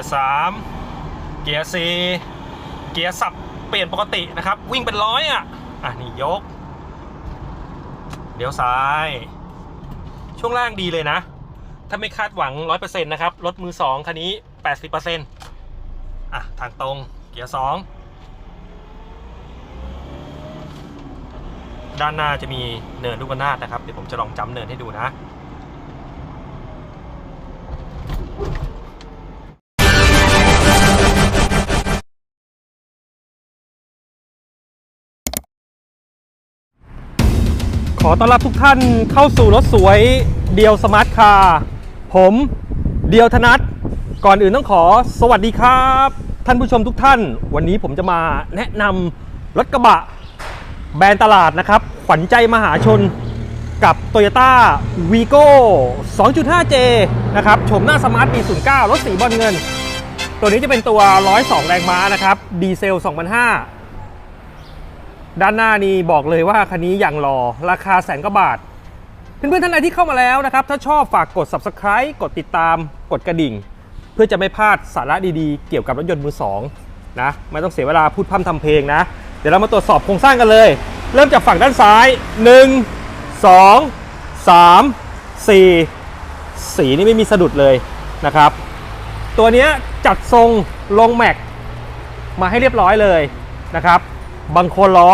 ยร์สามเกียร์สี่เกียร์สับเปลี่ยนปกตินะครับ วิ่งเป็นร้อยอะอะนี่ยกเดี๋ยวซ้าย ช่วงล่างดีเลยนะ ถ้าไม่คาดหวัง 100%นะครับ รถมือ 2 คันนี้ 80%อะ ทางตรง เกียร์ 2 ด้านหน้าจะมีเนินลูกนาดนะครับ เดี๋ยวผมจะลองจำเนินให้ดูนะ ขอต้อนรับทุกท่านเข้าสู่รถสวยเดียวสมาร์ทคาร์ผมเดียวธนัทก่อนอื่นต้องขอสวัสดีครับ ท่านผู้ชมทุกท่าน วันนี้ผมจะมาแนะนำรถกระบะ แบรนด์ตลาดนะครับ ขวัญใจมหาชนกับ Toyota Vigo 2.5J นะครับโฉมหน้าสมาร์ท B09 รถสีบอลเงิน ตัวนี้จะเป็นตัว 102 แรงม้านะครับ ดีเซล 2005 ด้านหน้านี่บอกเลยว่าคันนี้อย่างรอราคาแสนกว่าบาท เพื่อนๆท่านใดที่เข้ามาแล้วนะครับ ถ้าชอบฝากกด subscribe กดติดตาม กดกระดิ่ง เพื่อจะไม่พลาดสาระดีๆ เกี่ยวกับรถยนต์มือสองนะไม่ต้องเสียเวลาพูดพร่ำทำเพลงนะ เดี๋ยวเรามาตรวจสอบโครงสร้างกันเลย เริ่มจากฝั่งด้านซ้าย 1 2 3 4 สีนี่ไม่มีสะดุดเลยนะครับ ตัวนี้จัดทรงลงแม็กมาให้เรียบร้อยเลยนะครับ บังโคล้อ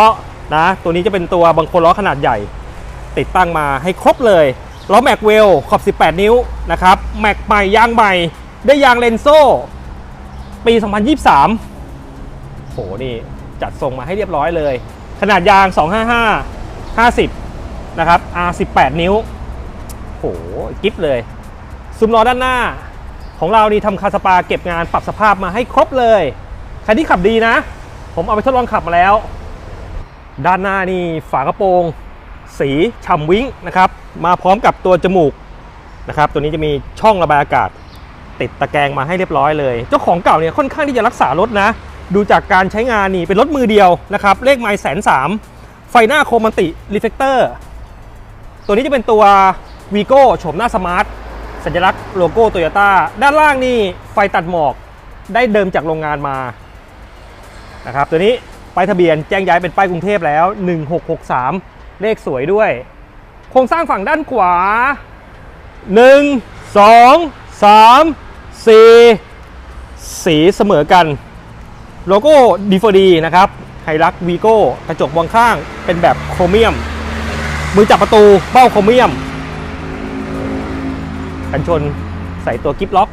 นะ ตัวนี้จะเป็นตัวบังโคล้อขนาดใหญ่ ติดตั้งมาให้ครบเลยล้อแม็กเวลขอบ 18 นิ้วนะครับแม็กใหม่ยางใหม่ได้ยางเลนโซ่ปี 2023โหนี่จัดส่งมาให้เรียบร้อยเลย ขนาดยาง 255 50 นะครับ R 18 นิ้วโหกิฟเลย ซุ้มล้อด้านหน้า ของเรานี่ทำคาสปาเก็บงานปรับสภาพมาให้ครบเลยคันที่ขับดีนะ ผมเอาไปทดลองขับมาแล้ว ด้านหน้านี่ฝากระโปรง สีฉ่ำวิ้งนะครับ มาพร้อมกับตัวจมูกนะครับ ตัวนี้จะมีช่องระบายอากาศ ติดตะแกรงมาให้เรียบร้อยเลย เจ้าของเก่าเนี่ยค่อนข้างที่จะรักษารถนะ ดูจากการใช้งานนี่เป็นรถมือเดียวนะครับ เลขไมล์แสนสามไฟหน้าโครมันติรีเฟกเตอร์ตัวนี้จะเป็นตัว v ีโก้โฉมหน้าสมาร์ทสัญลักษณ์โลโก้โตโยต้าด้านล่างนี่ไฟตัดหมอกได้เดิมจากโรงงานมา นะครับตัวนี้ป้ายทะเบียนแจ้งย้ายเป็นป้ายกรุงเทพแล้ว 1663 เลขสวยด้วย โครงสร้างฝั่งด้านขวา 1 2 3 4 สีเสมอกัน โลโก้ D4D นะครับไฮรักวีโก้กระจกมองข้างเป็นแบบโครเมียม มือจับประตูเบ้าโครเมียม กันชนใส่ตัวกิฟล็อก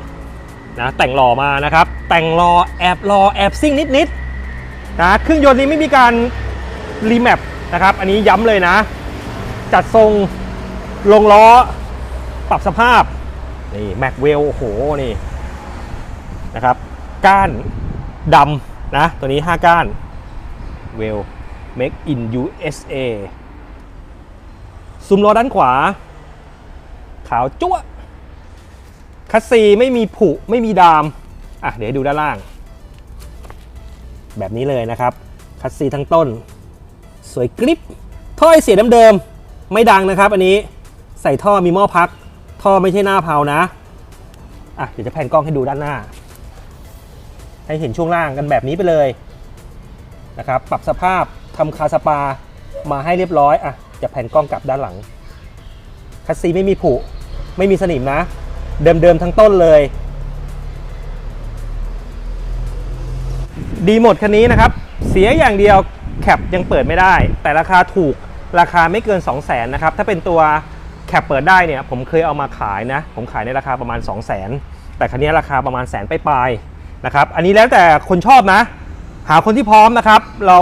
นะแต่งหล่อมานะครับ แต่งรอแอบรอแอบซิ่งนิดๆ นะเครื่องยนต์นี้ไม่มีการรีแมปนะครับ อันนี้ย้ำเลยนะ จัดทรงลงล้อ ปรับสภาพ นี่แม็กเวลโอ้โห นี่ นะครับ ก้านดำนะ ตัวนี้ 5 ก้านเวล make in USA ซุ้มล้อด้านขวา ขาวจั๊วคัสซีไม่มีผุ ไม่มีดาม อะ เดี๋ยวดูด้านล่าง แบบนี้เลยนะครับ คัสซีทั้งต้น สวยกริปท่อไอเสียเดิมๆไม่ดังนะครับ อันนี้ใส่ท่อมีหม้อพัก ท่อไม่ใช่หน้าเพานะอะเดี๋ยวจะแผ่นกล้องให้ดูด้านหน้า ให้เห็นช่วงล่างกันแบบนี้ไปเลยนะครับ ปรับสภาพทำคาสปามาให้เรียบร้อยอะจะแผ่นกล้องกลับด้านหลัง คัสซีไม่มีผุไม่มีสนิมนะ เดิมๆทั้งต้นเลย ดีหมดคันนี้นะครับ เสียอย่างเดียวแคปยังเปิดไม่ได้ แต่ราคาถูกราคาไม่เกิน 2 0 0 0 0นนะครับถ้าเป็นตัวแคปเปิดได้เนี่ยผมเคยเอามาขายนะ ผมขายในราคาประมาณ 2 0 0 0 0 0แต่คันนี้ราคาประมาณแสนไปลายๆนะครับอันนี้แล้วแต่คนชอบนะ หาคนที่พร้อมนะครับ เรา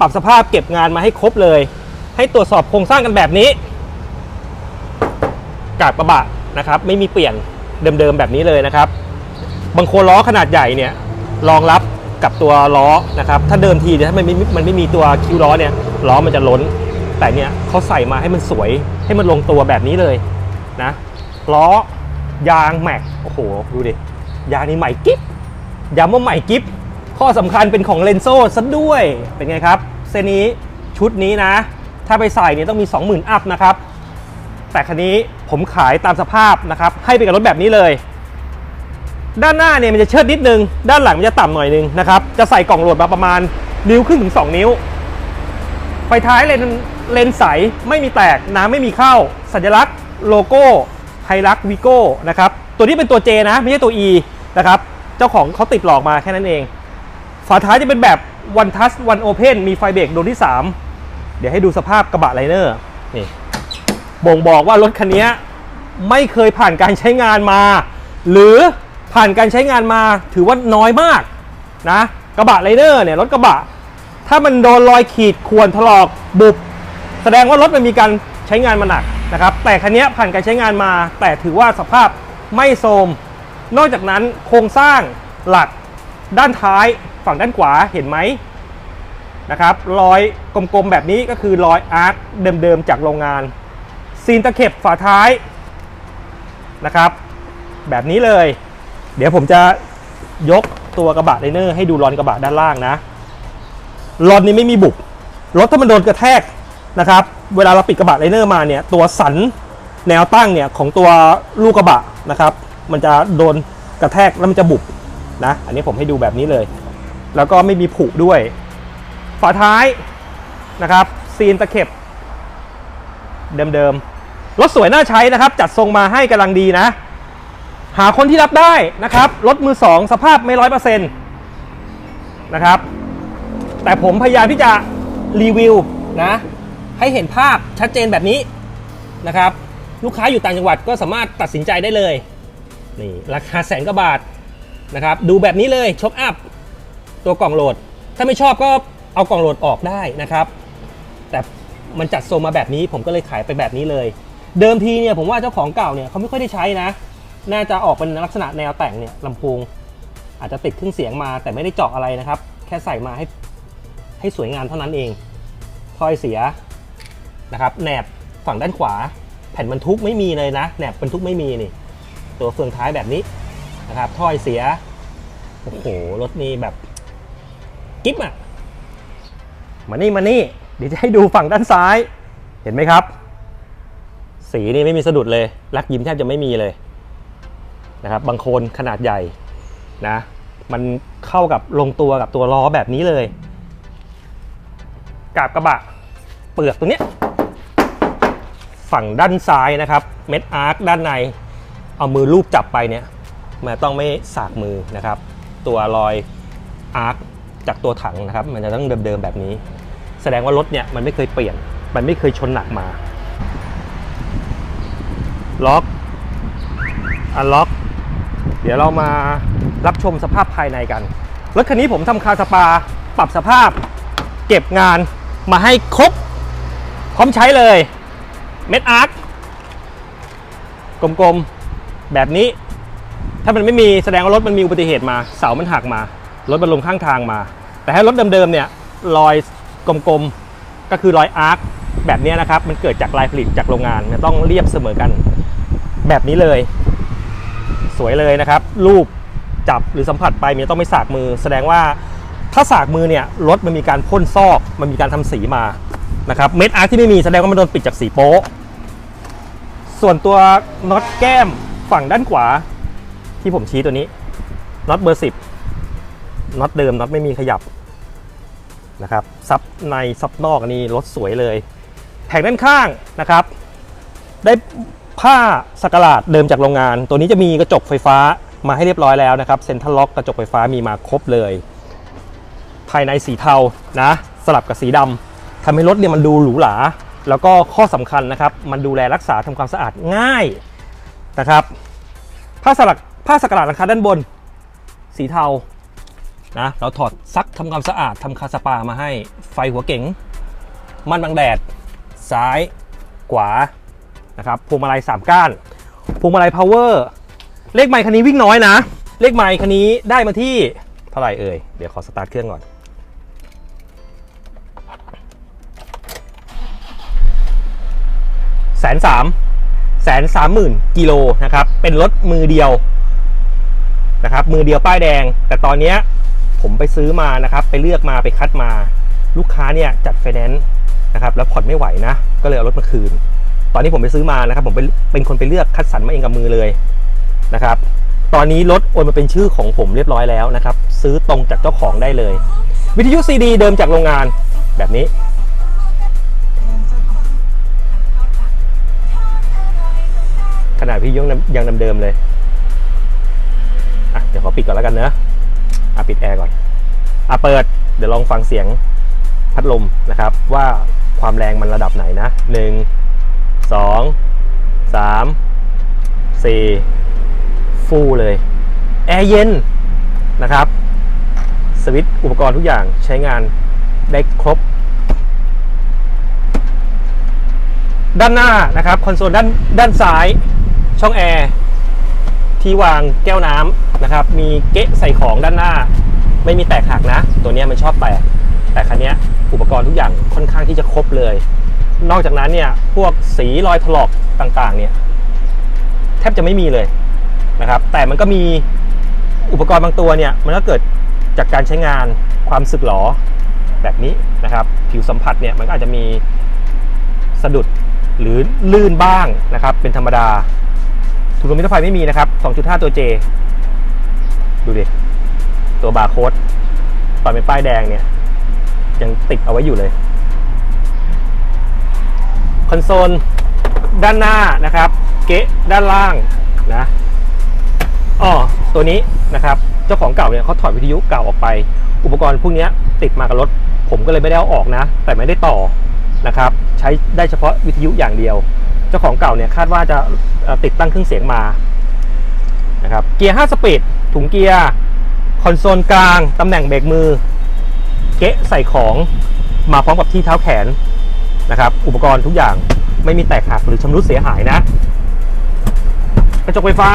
ปรับสภาพเก็บงานมาให้ครบเลย ให้ตรวจสอบโครงสร้างกันแบบนี้กาดกระบะนะครับไม่มีเปลี่ยนเดิมๆแบบนี้เลยนะครับ บางโคนล้อขนาดใหญ่เนี่ยรองรับ กับตัวล้อนะครับถ้าเดิมทีเนี่ยถ้ามันไม่มันไม่มีตัวคิวล้อเนี่ยล้อมันจะล้น แต่เนี่ยเขาใส่มาให้มันสวยให้มันลงตัวแบบนี้เลยนะล้อยางแม็กโอ้โหดูดิยางนี่ใหม่กิ๊บย้ำว่าใหม่กิ๊บข้อสำคัญเป็นของเลนโซ่ซะด้วยเป็นไงครับ เส้นนี้ชุดนี้นะ ถ้าไปใส่เนี่ยต้องมี 20,000 อัพนะครับแต่คันนี้ผมขายตามสภาพนะครับให้ไปกับรถแบบนี้เลย ด้านหน้าเนี่ยมันจะเชิดนิดนึง ด้านหลังมันจะต่ำหน่อยนึงนะครับ จะใส่กล่องโหลดมาประมาณนิ้วครึ่งถึง 2 นิ้ว ไฟท้ายเลนเลนใสไม่มีแตกน้ำไม่มีเข้า สัญลักษณ์โลโก้ไฮรักวิโก้นะครับตัวนี้เป็นตัว J นะ ไม่ใช่ตัว E นะครับเจ้าของเขาติดหลอกมาแค่นั้นเอง ฝาท้ายจะเป็นแบบ one touch one open มีไฟเบรกดวงที่ 3 เดี๋ยวให้ดูสภาพกระบะไลเนอร์นี่บ่งบอกว่ารถคันนี้ไม่เคยผ่านการใช้งานมา หรือ ผ่านการใช้งานมาถือว่าน้อยมากนะกระบะไลเนอร์เนี่ยรถกระบะ ถ้ามันโดนรอยขีดข่วนถลอกบุบแสดงว่ารถมันมีการใช้งานมาหนักนะครับแต่คันนี้ผ่านการใช้งานมา แต่ถือว่าสภาพไม่โทรมนอกจากนั้นโครงสร้างหลักด้านท้ายฝั่งด้านขวาเห็นไหมนะครับรอยกลมๆแบบนี้ก็คือรอยอาร์คเดิมๆจากโรงงาน ซีนตะเข็บฝาท้ายนะครับ แบบนี้เลย เดี๋ยวผมจะยกตัวกระบะไลเนอร์ให้ดูรอนกระบะด้านล่างนะรอนนี้ไม่มีบุบรถถ้ามันโดนกระแทกนะครับ เวลาเราปิดกระบะไลเนอร์มาเนี่ย ตัวสันแนวตั้งเนี่ยของตัวลูกกระบะนะครับ มันจะโดนกระแทกแล้วมันจะบุบนะ อันนี้ผมให้ดูแบบนี้เลย แล้วก็ไม่มีผุด้วย ฝาท้ายนะครับ ซีนตะเข็บ เดิมๆ รถสวยน่าใช้นะครับ จัดทรงมาให้กำลังดีนะ หาคนที่รับได้นะครับรถมือสองสภาพไม่ร้อยเปอร์เซ็นต์นะครับ แต่ผมพยายามที่จะรีวิวนะให้เห็นภาพชัดเจนแบบนี้นะครับ ลูกค้าอยู่ต่างจังหวัดก็สามารถตัดสินใจได้เลยนี่ราคาแสนกว่าบาทนะครับ ดูแบบนี้เลยช็อคอัพตัวกล่องโหลด ถ้าไม่ชอบก็เอากล่องโหลดออกได้นะครับ แต่มันจัดทรงมาแบบนี้ผมก็เลยขายไปแบบนี้เลย เดิมทีเนี่ยผมว่าเจ้าของเก่าเนี่ยเขาไม่ค่อยได้ใช้นะ น่าจะออกเป็นลักษณะแนวแต่งเนี่ยลำโพงอาจจะติดเครื่องเสียงมาแต่ไม่ได้เจาะอะไรนะครับ แค่ใส่มาให้ให้สวยงามเท่านั้นเองถ้อยเสียนะครับแหนบฝั่งด้านขวา แผ่นบรรทุกไม่มีเลยนะแหนบบรรทุกไม่มีนี่ ตัวเฟืองท้ายแบบนี้นะครับถ้อยเสียโอ้โหรถนี้แบบกิ๊บอะมานี่มานี่เดี๋ยวจะให้ดูฝั่งด้านซ้าย เห็นไหมครับ สีนี่ไม่มีสะดุดเลยลักยิ้มแทบจะไม่มีเลย นะครับบางโคนขนาดใหญ่นะมันเข้ากับลงตัวกับตัวล้อแบบนี้เลยกาบกระบะเปลือกตัวเนี้ยฝั่งด้านซ้ายนะครับ เม็ดอาร์คด้านใน เอามือลูบจับไปเนี่ยมันต้องไม่สากมือนะครับ ตัวรอยอาร์คจากตัวถังนะครับ มันจะต้องเดิมๆแบบนี้ แสดงว่ารถเนี่ยมันไม่เคยเปลี่ยน มันไม่เคยชนหนักมา ล็อกอันล็อก ดี๋ยวเรามารับชมสภาพภายในกันรถคันนี้ผมทำคาสปาปรับสภาพ เก็บงานมาให้ครบ พร้อมใช้เลยเม็ดอาร์คกลมๆ แบบนี้ ถ้ามันไม่มีแสดงว่ารถมันมีอุบัติเหตุมา เสามันหักมา รถมันลงข้างทางมา แต่ถ้ารถเดิมๆเนี่ยรอยกลมๆ ก็คือรอยอาร์คแบบนี้นะครับ มันเกิดจากลายผลิตจากโรงงานเนี่ยต้องเรียบเสมอกันแบบนี้เลย สวยเลยนะครับ รูปจับหรือสัมผัสไปมันต้องไม่สากมือ แสดงว่าถ้าสากมือเนี่ยรถมันมีการพ่นซอกมันมีการทำสีมานะครับเม็ดอาร์ที่ไม่มีแสดงว่ามันโดนปิดจากสีโป๊ะส่วนตัวน็อตแก้มฝั่งด้านขวา ที่ผมชี้ตัวนี้น็อตเบอร์สิบน็อตเดิมน็อตไม่มีขยับนะครับซับในซับนอกนนี้รถสวยเลย แผงด้านข้างนะครับ ได้ ผ้าสกหลาดเดิมจากโรงงาน ตัวนี้จะมีกระจกไฟฟ้ามาให้เรียบร้อยแล้วนะครับเซ็นทรัลล็อกกระจกไฟฟ้ามีมาครบเลย ภายในสีเทานะสลับกับสีดำทำให้รถเนี่ยมันดูหรูหราแล้วก็ข้อสำคัญนะครับ มันดูแลรักษาทำความสะอาดง่ายนะครับ ผ้าสลักผ้าสกหลาดราคาด้านบน สีเทานะเราถอดซักทำความสะอาดทำคาสปามาให้ไฟหัวเก๋งมันบังแดด ซ้ายขวา นะครับพวงมาลัย3ก้านพวงมาลัยพาวเวอร์เลขไมค์คันนี้วิ่งน้อยนะ เลขไมค์คันนี้ได้มาที่เท่าไหร่เอ่ยเดี๋ยวขอสตาร์ทเครื่องก่อนแสนสามแสนสามหมื่นกิโลนะครับ เป็นรถมือเดียวนะครับ มือเดียวป้ายแดง แต่ตอนนี้ผมไปซื้อมานะครับ ไปเลือกมาไปคัดมา ลูกค้าเนี่ยจัดไฟแนนซ์นะครับ แล้วผ่อนไม่ไหวนะ ก็เลยเอารถมาคืน ตอนนี้ผมไปซื้อมานะครับ ผมเป็นเป็นคนไปเลือกคัดสรรมาเองกับมือเลยนะครับ ตอนนี้รถโอนมาเป็นชื่อของผมเรียบร้อยแล้วนะครับ ซื้อตรงจากเจ้าของได้เลย วิทยุซีดีเดิมจากโรงงานแบบนี้ ขนาดพี่ยงยังเดิมเลยอะเดี๋ยวขอปิดก่อนแล้วกันเนอะอะปิดแอร์ก่อนอะเปิด เดี๋ยวลองฟังเสียงพัดลมนะครับ ว่าความแรงมันระดับไหนนะหนึ่ง สองสามสี่ฟูลเลย แอร์เย็นนะครับ สวิตช์อุปกรณ์ทุกอย่างใช้งานได้ครบ ด้านหน้านะครับคอนโซลด้านด้านซ้ายช่องแอร์ที่วางแก้วน้ำนะครับ มีเก๊ะใส่ของด้านหน้า ไม่มีแตกหักนะ ตัวนี้มันชอบแตกแต่คันนี้อุปกรณ์ทุกอย่างค่อนข้างที่จะครบเลย นอกจากนั้นเนี่ยพวกสีรอยถลอกต่างๆเนี่ยแทบจะไม่มีเลยนะครับ แต่มันก็มีอุปกรณ์บางตัวเนี่ยมันก็เกิดจากการใช้งานความสึกหรอแบบนี้นะครับ ผิวสัมผัสเนี่ยมันก็อาจจะมีสะดุดหรือลื่นบ้างนะครับ เป็นธรรมดาถุงลมนิรภัยไม่มีนะครับ 2.5 ตัว J ดูดิ ตัวบาร์โค้ดตอนเป็นป้ายแดงเนี่ย ยังติดเอาไว้อยู่เลย คอนโซลด้านหน้านะครับ เกะด้านล่างนะอ๋อตัวนี้นะครับ เจ้าของเก่าเนี่ยเขาถอดวิทยุเก่าออกไป อุปกรณ์พวกนี้ติดมากับรถ ผมก็เลยไม่ได้เอาออกนะ แต่ไม่ได้ต่อนะครับ ใช้ได้เฉพาะวิทยุอย่างเดียว เจ้าของเก่าเนี่ยคาดว่าจะติดตั้งเครื่องเสียงมานะครับ เกียร์ 5 สปีด ถุงเกียร์ คอนโซลกลาง ตำแหน่งเบรกมือ เกะใส่ของ มาพร้อมกับที่เท้าแขน นะครับ อุปกรณ์ทุกอย่างไม่มีแตกหักหรือชำรุดเสียหายนะ กระจกไฟฟ้า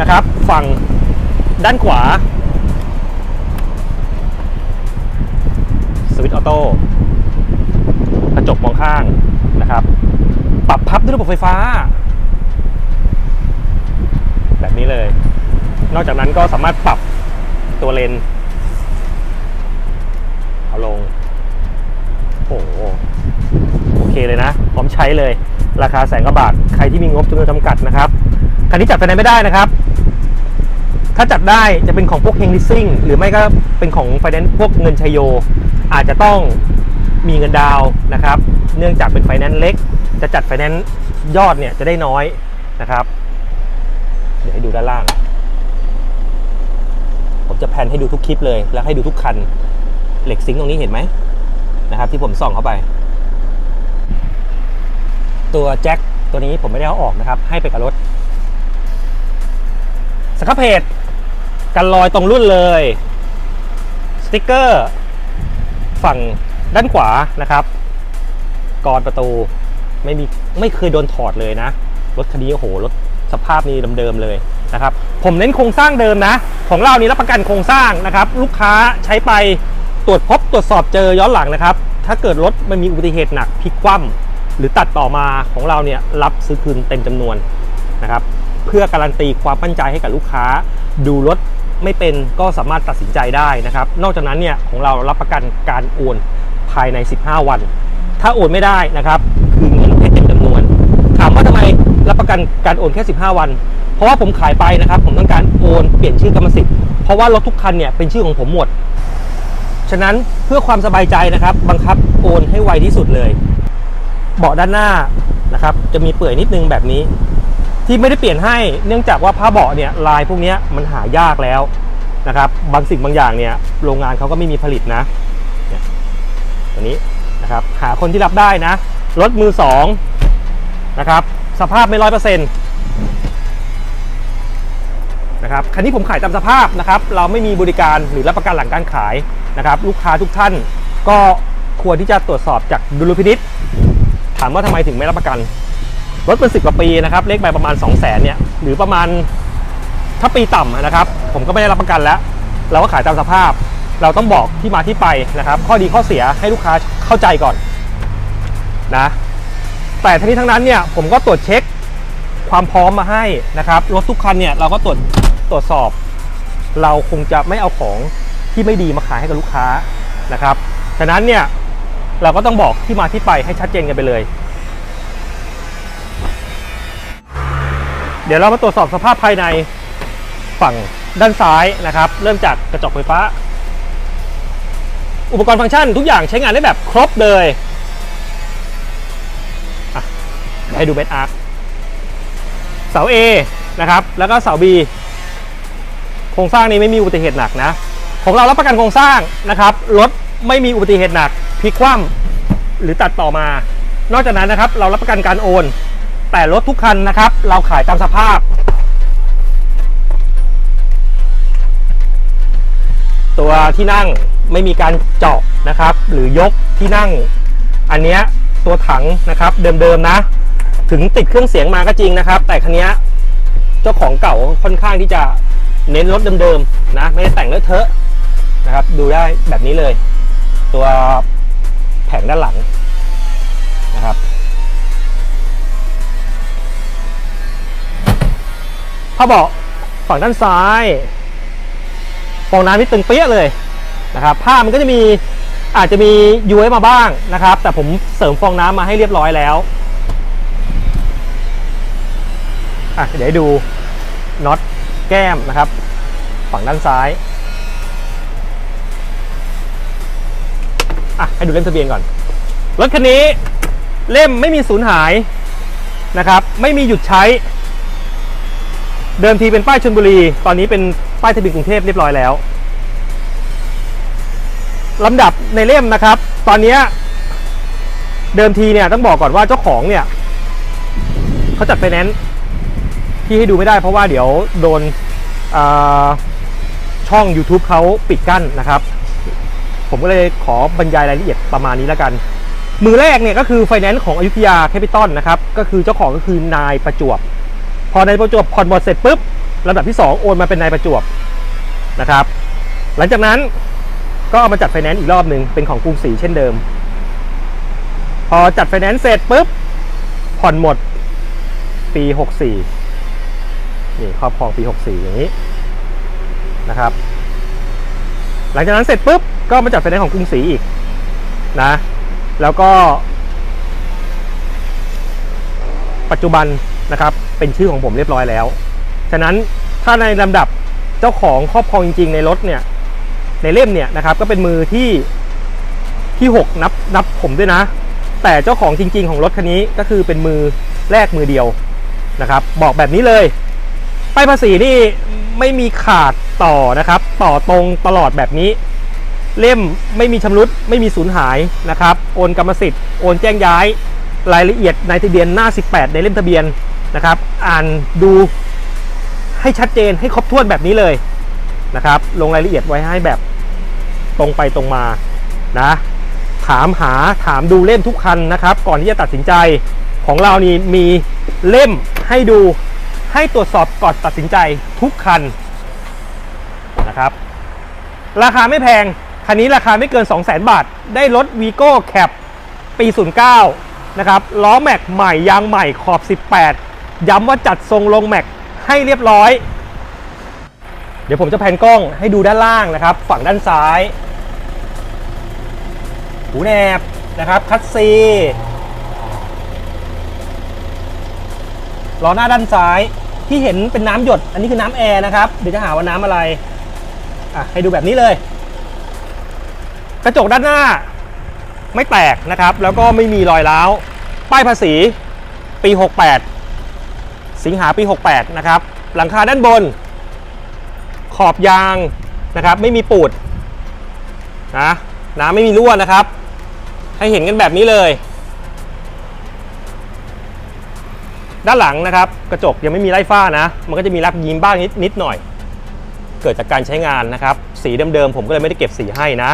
นะครับ ฝั่งด้านขวา สวิตช์ออโต้กระจกมองข้างนะครับ ปรับพับด้วยระบบไฟฟ้า แบบนี้เลย นอกจากนั้นก็สามารถปรับตัวเลนเอาลง โอ้ เคเลยนะ พร้อมใช้เลย ราคาแสนกว่าบาท ใครที่มีงบจำนวนจำกัดนะครับ คันนี้จัดไฟแนนซ์ไม่ได้นะครับ ถ้าจัดได้จะเป็นของพวกเฮงลิซิ่งหรือไม่ก็เป็นของไฟแนนซ์พวกเงินชัยโย อาจจะต้องมีเงินดาวนะครับ เนื่องจากเป็นไฟแนนซ์เล็ก จะจัดไฟแนนซ์ยอดเนี่ยจะได้น้อยนะครับ เดี๋ยวให้ดูด้านล่าง ผมจะแพนให้ดูทุกคลิปเลย แล้วให้ดูทุกคัน เหล็กซิงตรงนี้เห็นไหมนะครับ ที่ผมส่องเข้าไป ตัวแจ็คตัวนี้ผมไม่ได้เอาออกนะครับ ให้ไปกับรถสครับเพจกันรอยตรงรุ่นเลย สติกเกอร์ ฝั่งด้านขวานะครับกรอนประตูไม่มีไม่เคยโดนถอดเลยนะ รถคันนี้โอ้โหรถสภาพนี้เดิมๆเลยนะครับ ผมเน้นโครงสร้างเดิมนะ ของเรานี้รับประกันโครงสร้างนะครับ ลูกค้าใช้ไปตรวจพบตรวจสอบเจอย้อนหลังนะครับ ถ้าเกิดรถมันมีอุบัติเหตุหนักพลิกคว่ำ หรือตัดต่อมาของเราเนี่ยรับซื้อคืนเต็มจำนวนนะครับ เพื่อการันตีความมั่นใจให้กับลูกค้า ดูรถไม่เป็นก็สามารถตัดสินใจได้นะครับ นอกจากนั้นเนี่ยของเรารับประกันการโอนภายใน 15 วัน ถ้าโอนไม่ได้นะครับคือเงินให้เต็มจำนวน ถามว่าทำไมรับประกันการโอนแค่ 15 วัน เพราะว่าผมขายไปนะครับ ผมต้องการโอนเปลี่ยนชื่อกรรมสิทธิ์เพราะว่ารถทุกคันเนี่ยเป็นชื่อของผมหมด ฉะนั้นเพื่อความสบายใจนะครับ บังคับโอนให้ไวที่สุดเลย เบาะด้านหน้านะครับจะมีเปื่อยนิดนึงแบบนี้ ที่ไม่ได้เปลี่ยนให้เนื่องจากว่าผ้าเบาะเนี่ยลายพวกนี้มันหายากแล้วนะครับบางสิ่งบางอย่างเนี่ยโรงงานเขาก็ไม่มีผลิตนะเนี่ยตัวนี้นะครับหาคนที่รับได้นะรถมือสองนะครับสภาพไม่ร้อยเปอร์เซ็นต์นะครับคันนี้ผมขายตามสภาพนะครับ เราไม่มีบริการหรือรับประกันหลังการขายนะครับ ลูกค้าทุกท่านก็ควรที่จะตรวจสอบจากดุลพินิษามว่าทำไมถึงไม่รับประกัน รถเป็นสิบกว่าปีนะครับ เลขใบประมาณ 2 0 0แสนเนี่ย หรือประมาณถ้าปีต่ำนะครับ ผมก็ไม่ได้รับประกันแล้ว เราก็ขายตามสภาพ เราต้องบอกที่มาที่ไปนะครับ ข้อดีข้อเสียให้ลูกค้าเข้าใจก่อนนะ แต่ทั้งนี้ทั้งนั้นเนี่ยผมก็ตรวจเช็คความพร้อมมาให้นะครับ รถทุกคันเนี่ยเราก็ตรวจตรวจสอบ เราคงจะไม่เอาของที่ไม่ดีมาขายให้กับลูกค้านะครับ ฉะนั้นเนี่ย เราก็ต้องบอกที่มาที่ไปให้ชัดเจนกันไปเลย เดี๋ยวเรามาตรวจสอบสภาพภายในฝั่งด้านซ้ายนะครับ เริ่มจากกระจกไฟฟ้า อุปกรณ์ฟังก์ชันทุกอย่างใช้งานได้แบบครบเลยให้ดูเบสอาร์คเสา A นะครับ แล้วก็เสา B โครงสร้างนี้ไม่มีอุบัติเหตุหนักนะ ของเรารับประกันโครงสร้างนะครับ รถ ไม่มีอุบัติเหตุหนักพลิกคว่ำหรือตัดต่อมา นอกจากนั้นนะครับ เรารับประกันการโอน แต่รถทุกคันนะครับ เราขายตามสภาพ ตัวที่นั่งไม่มีการเจาะนะครับ หรือยกที่นั่ง อันเนี้ยตัวถังนะครับเดิมๆนะ ถึงติดเครื่องเสียงมาก็จริงนะครับ แต่คันนี้เจ้าของเก่าค่อนข้างที่จะเน้นรถเดิมๆนะ ไม่ได้แต่งเลอะเทอะนะครับ ดูได้แบบนี้เลย ตัวแผงด้านหลังนะครับผ้าเบาะฝั่งด้านซ้ายฟองน้ำนี่ตึงเปี้ยเลยนะครับผ้ามันก็จะมีอาจจะมีย้วยมาบ้างนะครับ แต่ผมเสริมฟองน้ำมาให้เรียบร้อยแล้วอะเดี๋ยวดูน็อตแก้มนะครับ ฝั่งด้านซ้าย อะให้ดูเล่มทะเบียนก่อน รถคันนี้เล่มไม่มีสูญหายนะครับ ไม่มีหยุดใช้ เดิมทีเป็นป้ายชลบุรี ตอนนี้เป็นป้ายทะเบียนกรุงเทพเรียบร้อยแล้วลำดับในเล่มนะครับ ตอนนี้เดิมทีเนี่ยต้องบอกก่อนว่าเจ้าของเนี่ยเขาจัดไฟแนนซ์ที่ให้ดูไม่ได้เพราะว่าเดี๋ยวโดนช่อง YouTube เขาปิดกั้นนะครับ ผมก็เลยขอบรรยายรายละเอียดประมาณนี้แล้วกัน มือแรกเนี่ยก็คือไฟแนนซ์ของอยุธยาแคปิตอลนะครับ ก็คือเจ้าของก็คือนายประจวบ พอนายประจวบผ่อนหมดเสร็จปุ๊บลำดับที่ 2 โอนมาเป็นนายประจวบนะครับ หลังจากนั้นก็เอามาจัดไฟแนนซ์อีกรอบหนึ่งเป็นของกรุงศรีเช่นเดิม พอจัดไฟแนนซ์เสร็จปุ๊บผ่อนหมดปี 64 นี่ครอบครองปี 64 อย่างนี้นะครับ หลังจากนั้นเสร็จปุ๊บ ก็มาจัดไฟแนนซ์ของกรุงศรีอีกนะ แล้วก็ปัจจุบันนะครับเป็นชื่อของผมเรียบร้อยแล้ว ฉะนั้นถ้าในลำดับเจ้าของครอบครองจริงๆในรถเนี่ยในเล่มเนี่ยนะครับก็เป็นมือที่ที่ 6 นับนับผมด้วยนะ แต่เจ้าของจริง ๆ ของรถคันนี้ก็คือเป็นมือแรกมือเดียวนะครับ บอกแบบนี้เลยป้ายภาษีนี่ไม่มีขาดต่อนะครับ ต่อตรงตลอดแบบนี้ เล่มไม่มีชำรุดไม่มีสูญหายนะครับโอนกรรมสิทธิ์โอนแจ้งย้ายรายละเอียดในทะเบียนหน้า 18 ในเล่มทะเบียนนะครับ อ่านดูให้ชัดเจนให้ครบถ้วนแบบนี้เลยนะครับ ลงรายละเอียดไว้ให้แบบตรงไปตรงมานะถามหาถามดูเล่มทุกคันนะครับ ก่อนที่จะตัดสินใจของเรานี่มีเล่มให้ดูให้ตรวจสอบก่อนตัดสินใจทุกคันนะครับ ราคาไม่แพง คันนี้ราคาไม่เกิน 200,000 บาท ได้รถ Vigo Cap ปี 09 นะครับ ล้อแม็กใหม่ ยางใหม่ขอบ 18 ย้ำว่าจัดทรงลงแม็กให้เรียบร้อย เดี๋ยวผมจะแพนกล้องให้ดูด้านล่างนะครับ ฝั่งด้านซ้าย หูแนบนะครับ คัตซีล้อหน้าด้านซ้ายที่เห็นเป็นน้ำหยด อันนี้คือน้ำแอร์นะครับ เดี๋ยวจะหาว่าน้ำอะไร อะ ให้ดูแบบนี้เลย กระจกด้านหน้าไม่แตกนะครับ แล้วก็ไม่มีรอยร้าว ป้ายภาษีปี 68 สิงหาปี 68 นะครับ หลังคาด้านบน ขอบยางนะครับ ไม่มีปูดนะน้ำไม่มีรั่วนะครับ ให้เห็นกันแบบนี้เลย ด้านหลังนะครับ กระจกยังไม่มีไล่ฝ้านะ มันก็จะมีรักยิ้มบ้างนิดนิดหน่อย เกิดจากการใช้งานนะครับ สีเดิมๆผมก็เลยไม่ได้เก็บสีให้นะ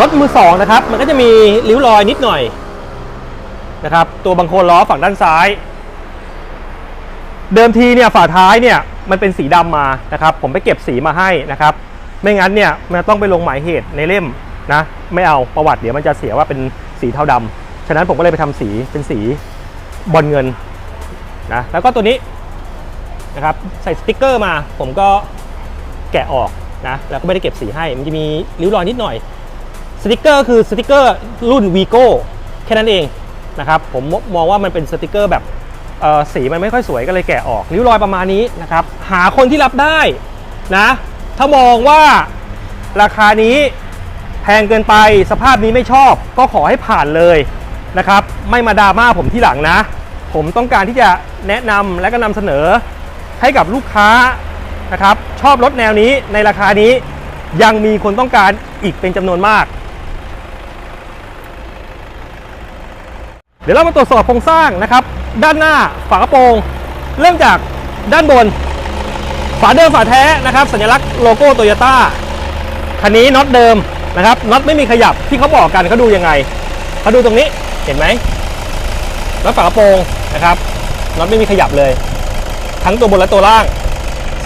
รถมือสองนะครับ มันก็จะมีริ้วรอยนิดหน่อยนะครับ ตัวบังโคลล้อฝั่งด้านซ้าย เดิมทีเนี่ยฝาท้ายเนี่ยมันเป็นสีดำมานะครับ ผมไปเก็บสีมาให้นะครับ ไม่งั้นเนี่ยมันต้องไปลงหมายเหตุในเล่มนะไม่เอาประวัติเดี๋ยวมันจะเสียว่าเป็นสีเทาดำฉะนั้นผมก็เลยไปทำสีเป็นสีบอลเงินนะแล้วก็ตัวนี้นะครับใส่สติกเกอร์มา ผมก็แกะออกนะแล้วก็ไม่ได้เก็บสีให้ มันจะมีริ้วรอยนิดหน่อย สติกเกอร์คือสติกเกอร์รุ่น Vigo แค่นั้นเองนะครับผมมองว่ามันเป็นสติกเกอร์แบบสีมันไม่ค่อยสวยก็เลยแกะออกริ้วรอยประมาณนี้นะครับหาคนที่รับได้นะถ้ามองว่าราคานี้แพงเกินไปสภาพนี้ไม่ชอบ ก็ขอให้ผ่านเลยนะครับไม่มาดราม่าผมที่หลังนะ ผมต้องการที่จะแนะนำและก็นำเสนอให้กับลูกค้านะครับชอบรถแนวนี้ในราคานี้ยังมีคนต้องการอีกเป็นจำนวนมาก ดี๋ยวเรามาตรวจสอบโครงสร้างนะครับ ด้านหน้าฝากระโปรง เริ่มจากด้านบน ฝาเดิมฝาแท้นะครับ สัญลักษณ์โลโก้โตโยต้าคันนี้น็อตเดิมนะครับน็อตไม่มีขยับที่เขาบอกกันเขาดูยังไงเขาดูตรงนี้เห็นไหมน็อตฝากระโปรงนะครับน็อตไม่มีขยับเลย ทั้งตัวบนและตัวล่าง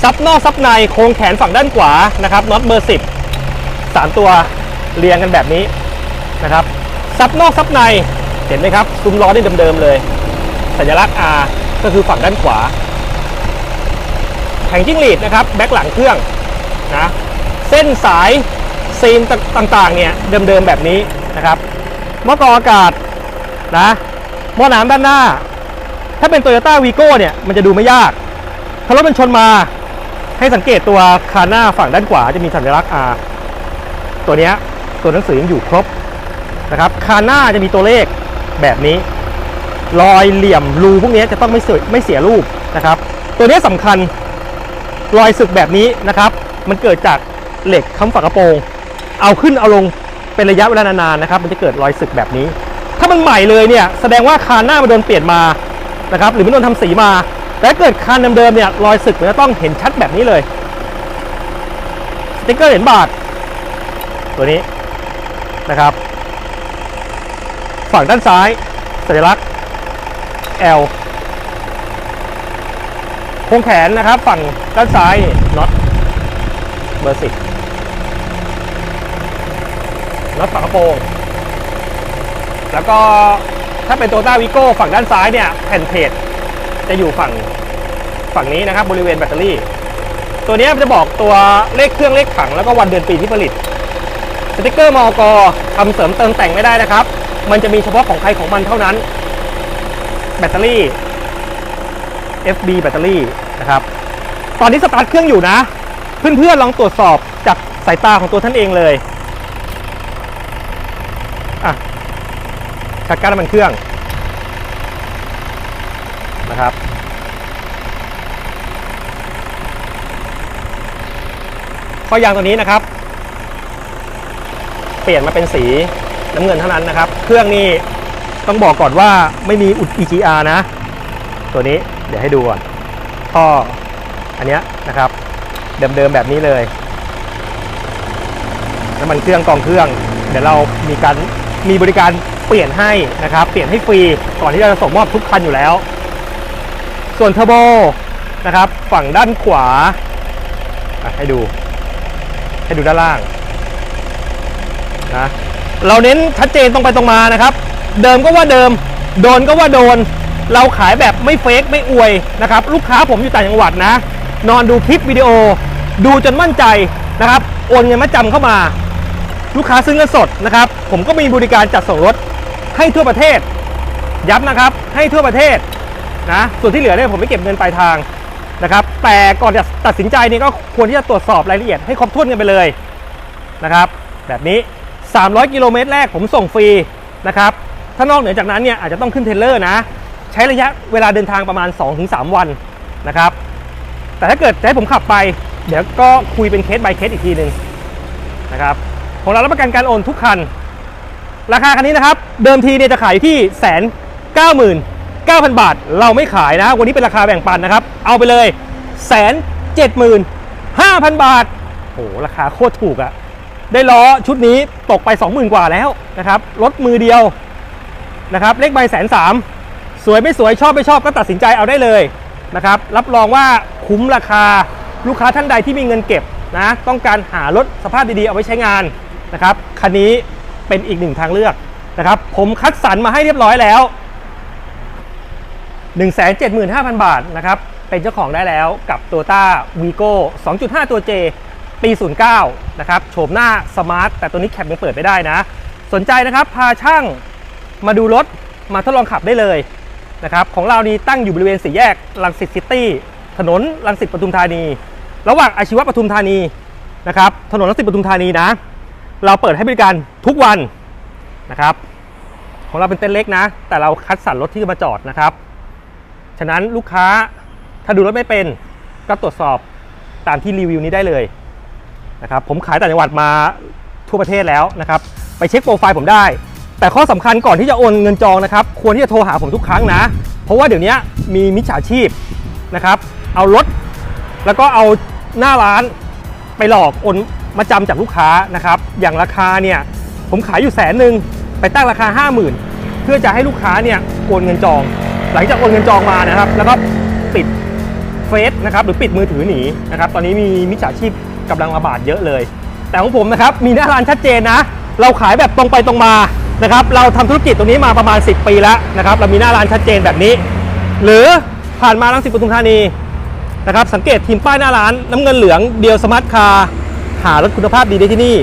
ซับนอกซับในโครงแขนฝั่งด้านขวานะครับน็อตเบอร์10 3ตัวเรียงกันแบบนี้นะครับซับนอกซับใน ห็นไหมครับซุ้มล้อนี่เดิมๆเลย สัญลักษณ์ R ก็คือฝั่งด้านขวาแผงจิ้งหรีดนะครับแบ็คหลังเครื่องนะเส้นสายซีนต่างๆเนี่ยเดิมๆแบบนี้นะครับหม้อกรองอากาศนะหม้อน้ำด้านหน้า ถ้าเป็น Toyota v ีโก้เนี่ยมันจะดูไม่ยาก ถ้ารถมันชนมาให้สังเกตตัวคานหน้าฝั่งด้านขวาจะมีสัญลักษณ์ R ตัวเนี้ยตัวหนังสือยังอยู่ครบนะครับคานหน้าจะมีตัวเลข แบบนี้ รอยเหลี่ยมรูพวกนี้จะต้องไม่เสียไม่เสียรูปนะครับ ตัวนี้สำคัญรอยสึกแบบนี้นะครับ มันเกิดจากเหล็กค้ำฝากระโปรง เอาขึ้นเอาลงเป็นระยะเวลานานๆนะครับ มันจะเกิดรอยสึกแบบนี้ ถ้ามันใหม่เลยเนี่ยแสดงว่าคานหน้ามันโดนเปลี่ยนมานะครับหรือมันโดนทำสีมา แต่เกิดคานเดิมๆเนี่ยรอยสึกมันจะต้องเห็นชัดแบบนี้เลยสติ๊กเกอร์เหรียญบาทตัวนี้นะครับ ฝั่งด้านซ้าย สัญลักษณ์ L โครงแขนนะครับ ฝั่งด้านซ้ายน็อตเบอร์สิบน็อตฝากระโปรงแล้วก็ถ้าเป็นโตต้าวิโก้ฝั่งด้านซ้ายเนี่ยแผ่นเพจจะอยู่ฝั่งฝั่งนี้นะครับ บริเวณแบตเตอรี่ ตัวนี้จะบอกตัวเลขเครื่องเลขถังแล้วก็วันเดือนปีที่ผลิต สติกเกอร์มอกทำเสริมเติมแต่งไม่ได้นะครับ มันจะมีเฉพาะของใครของมันเท่านั้น แบตเตอรี่ FB แบตเตอรี่นะครับ ตอนนี้สตาร์ทเครื่องอยู่นะ เพื่อนๆลองตรวจสอบจากสายตาของตัวท่านเองเลยอะชักการน้ำมันเครื่องนะครับข้อยางตัวนี้นะครับ เปลี่ยนมาเป็นสี น้ำเงินเท่านั้นนะครับ เครื่องนี่ต้องบอกก่อนว่าไม่มีอุด EGR นะ ตัวนี้เดี๋ยวให้ดูก่อนท่ออันนี้นะครับ เดิมๆแบบนี้เลยน้ำมันเครื่องกองเครื่อง เดี๋ยวเรามีการมีบริการเปลี่ยนให้นะครับ เปลี่ยนให้ฟรีก่อนที่จะส่งมอบทุกคันอยู่แล้ว ส่วนเทอร์โบนะครับ ฝั่งด้านขวาให้ดู ให้ดูด้านล่างนะ เราเน้นชัดเจนตรงไปตรงมานะครับ เดิมก็ว่าเดิม โดนก็ว่าโดน เราขายแบบไม่เฟกไม่อวยนะครับ ลูกค้าผมอยู่ต่างจังหวัดนะ นอนดูคลิปวิดีโอ ดูจนมั่นใจนะครับ โอนเงินมาจำเข้ามา ลูกค้าซื้อเงินสดนะครับ ผมก็มีบริการจัดส่งรถให้ทั่วประเทศ ย้ำนะครับ ให้ทั่วประเทศนะ ส่วนที่เหลือเนี่ยผมไม่เก็บเงินปลายทางนะครับ แต่ก่อนจะตัดสินใจนี่ก็ควรที่จะตรวจสอบรายละเอียดให้ครบถ้วนกันไปเลยนะครับ แบบนี้ 300 กิโลเมตรแรกผมส่งฟรีนะครับ ถ้านอกเหนือจากนั้นเนี่ยอาจจะต้องขึ้นเทรลเลอร์นะ ใช้ระยะเวลาเดินทางประมาณ 2-3 วันนะครับ แต่ถ้าเกิดให้ผมขับไป เดี๋ยวก็คุยเป็นเคส by เคสอีกทีหนึ่งนะครับของเรารับประกันการโอนทุกคัน ราคาคันนี้นะครับ เดิมทีเนี่ยจะขายที่แสนเก้าหมื่นเก้าพันบาท เราไม่ขายนะ วันนี้เป็นราคาแบ่งปันนะครับ เอาไปเลยแสนเจ็ดหมื่นห้าพันบาทโอ้โหราคาโคตรถูกอะ ได้ล้อชุดนี้ตกไป 20,000 กว่าแล้วนะครับรถมือเดียวนะครับเลขใบแสนสามสวยไม่สวยชอบไม่ชอบก็ตัดสินใจเอาได้เลยนะครับรับรองว่าคุ้มราคาลูกค้าท่านใดที่มีเงินเก็บนะต้องการหารถสภาพดีๆเอาไว้ใช้งานนะครับคันนี้เป็นอีกหนึ่งทางเลือกนะครับผมคัดสรรมาให้เรียบร้อยแล้ว 175,000 บาทนะครับเป็นเจ้าของได้แล้วกับ t o y o t a v i g o 2.5 ตัว J ปี 09 นะครับโฉมหน้าสมาร์ทแต่ตัวนี้แคปยังเปิดไม่ได้นะ สนใจนะครับพาช่างมาดูรถมาทดลองขับได้เลยนะครับของเรานี่ตั้งอยู่บริเวณสี่แยกลังสิตซิตี้ถนนลังสิตปทุมธานี ระหว่างอาชีวะปทุมธานีนะครับถนนลังสิตปทุมธานีนะ เราเปิดให้บริการทุกวันนะครับของเราเป็นเต็นท์เล็กนะ แต่เราคัดสรรรถที่มาจอดนะครับ ฉะนั้นลูกค้าถ้าดูรถไม่เป็นก็ตรวจสอบตามที่รีวิวนี้ได้เลย นะครับผมขายต่างจังหวัดมาทั่วประเทศแล้วนะครับไปเช็คโปรไฟล์ผมได้ แต่ข้อสำคัญก่อนที่จะโอนเงินจองนะครับควรที่จะโทรหาผมทุกครั้งนะ เพราะว่าเดี๋ยวนี้มีมิจฉาชีพนะครับเอารถแล้วก็เอาหน้าร้านไปหลอกโอนมาจำจากลูกค้านะครับอย่างราคาเนี่ยผมขายอยู่แสนหนึ่งไปตั้งราคา 50,000 เพื่อจะให้ลูกค้าเนี่ยโอนเงินจอง หลังจากโอนเงินจองมานะครับ แล้วก็ปิดเฟซนะครับหรือปิดมือถือหนีนะครับตอนนี้มีมิจฉาชีพ กำลังระบาดเยอะเลย แต่ของผมนะครับมีหน้าร้านชัดเจนนะ เราขายแบบตรงไปตรงมานะครับเราทำธุรกิจตรงนี้มาประมาณ 10 ปีแล้วนะครับเรามีหน้าร้านชัดเจนแบบนี้ หรือผ่านมาลังสิตปทุมธานีนะครับสังเกตทีมป้ายหน้าร้านน้ำเงินเหลืองเดียวสมาร์ทคาร์หารถคุณภาพดีได้ที่นี่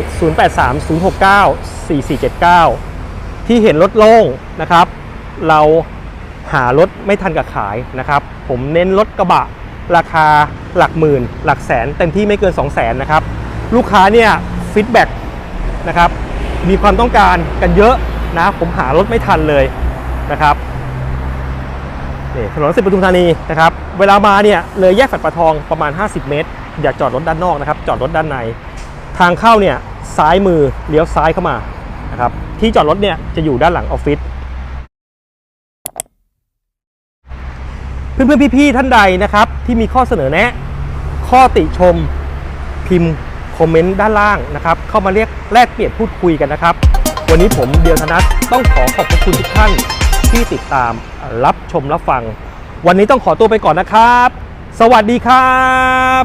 0830694479 ที่เห็นรถโล่งนะครับ เราหารถไม่ทันกับขายนะครับ ผมเน้นรถกระบะ ราคาหลักหมื่น หลักแสนเต็มที่ไม่เกิน 2 0 0แสนนะครับ ลูกค้าเนี่ยฟีดแบ็กนะครับมีความต้องการกันเยอะนะ ผมหารถไม่ทันเลยนะครับนี่ถนนสิบปทุมธานีนะครับ เวลามาเนี่ยเลยแยกแฟลตปลาทองประมาณ 50 เมตร อย่าจอดรถด้านนอกนะครับ จอดรถด้านใน ทางเข้าเนี่ยซ้ายมือเลี้ยวซ้ายเข้ามานะครับที่จอดรถเนี่ยจะอยู่ด้านหลังออฟฟิศ เพื่อนๆพี่ๆท่านใดนะครับ ที่มีข้อเสนอแนะ ข้อติชมพิมพ์คอมเมนต์ด้านล่างนะครับ เข้ามาเรียกแลกเปลี่ยนพูดคุยกันนะครับ วันนี้ผมเดียวธนัทต้องขอขอบพระคุณทุกท่านที่ติดตามรับชมรับฟัง วันนี้ต้องขอตัวไปก่อนนะครับ สวัสดีครับ